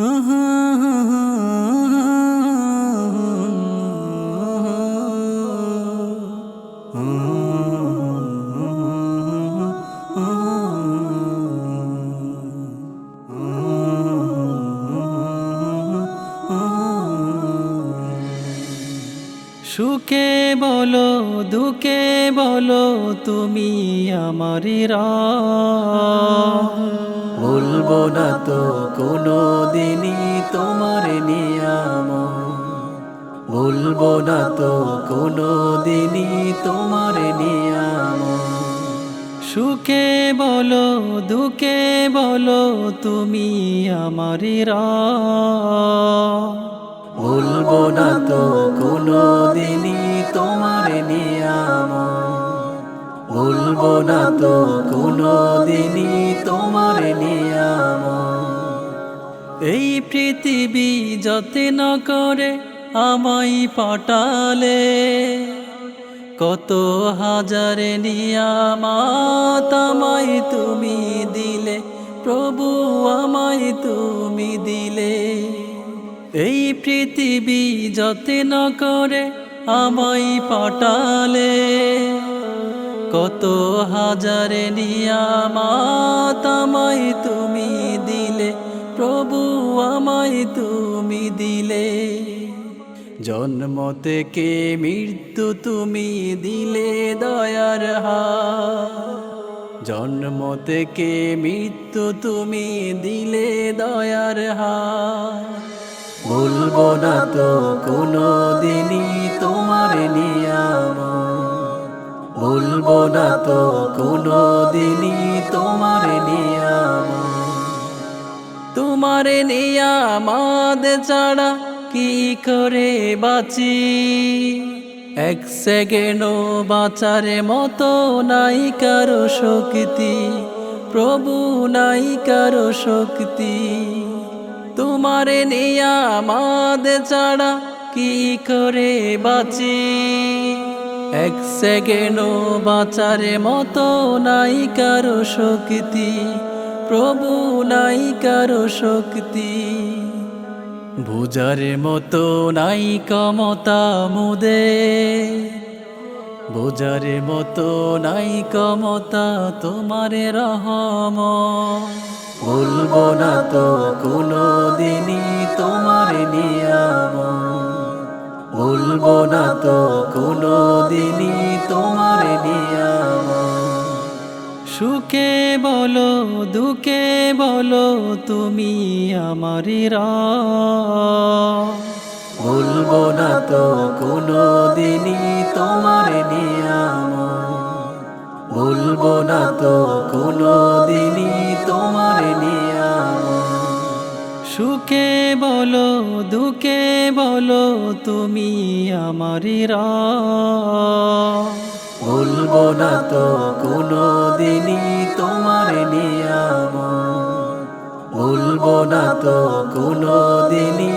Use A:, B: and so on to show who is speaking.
A: সুখে বলো দুঃখে বলো তুমি আমারি বলব না তো কোনো দিনই তোমার নিয়াম বলব না তো কোনো দিনই তোমার নিয়াম সুখে বলো, দুঃখে বলো, তুমি আমার বলব না তো কোনো দিনই তোমার নিয়াম বলব না তো কোনো দিনই তোমার নিয়াম এই পৃথিবী যত্ন করে আমায় পাঠালে, কত হাজারে নিয়ামাত আমায় তুমি দিলে, প্রভু আমায় তুমি দিলে। এই পৃথিবী যত্ন করে আমায় পাঠালে। কত হাজারে নিয়ামাত আমায় তুমি দিলে, প্রভু আমায় তুমি দিলে। জন্ম থেকে মৃত্যু তুমি দিলে দয়ার হা জন্ম থেকে মৃত্যু তুমি দিলে দয়ার হা বলব না তো কোনো না তো কোনো দিনই তোমার নিয়াম তোমার নিয়ামাদ ছাড়া কি করে বাঁচি? এক সেকেন্ডও বাঁচার মতো নাই কারও শক্তি, প্রভু নাই কারও শক্তি। তোমার নিয়ামাদ ছাড়া কি করে বাঁচি? এক সেকেন্ডও বাঁচার মতো নাই কারও শক্তি, প্রভু নাই কারও শক্তি। বুঝার মতো নাই কমতা মুদে বুঝার মতো নাই কমতা তোমার রহম। বলব না তো কোনো দিনই তোমার নিয়াম বলব না তো সুখে বলো দুঃখে বলো তুমি আমারি বলব না তো কোনো দিনই তোমার নিয়াম বলব না তো কোনো দিনই তোমার নিয়াম সুখে বলো দুঃখে বলো তুমি আমারি বলব না তো কোনো বলব না তো কোনো দিনই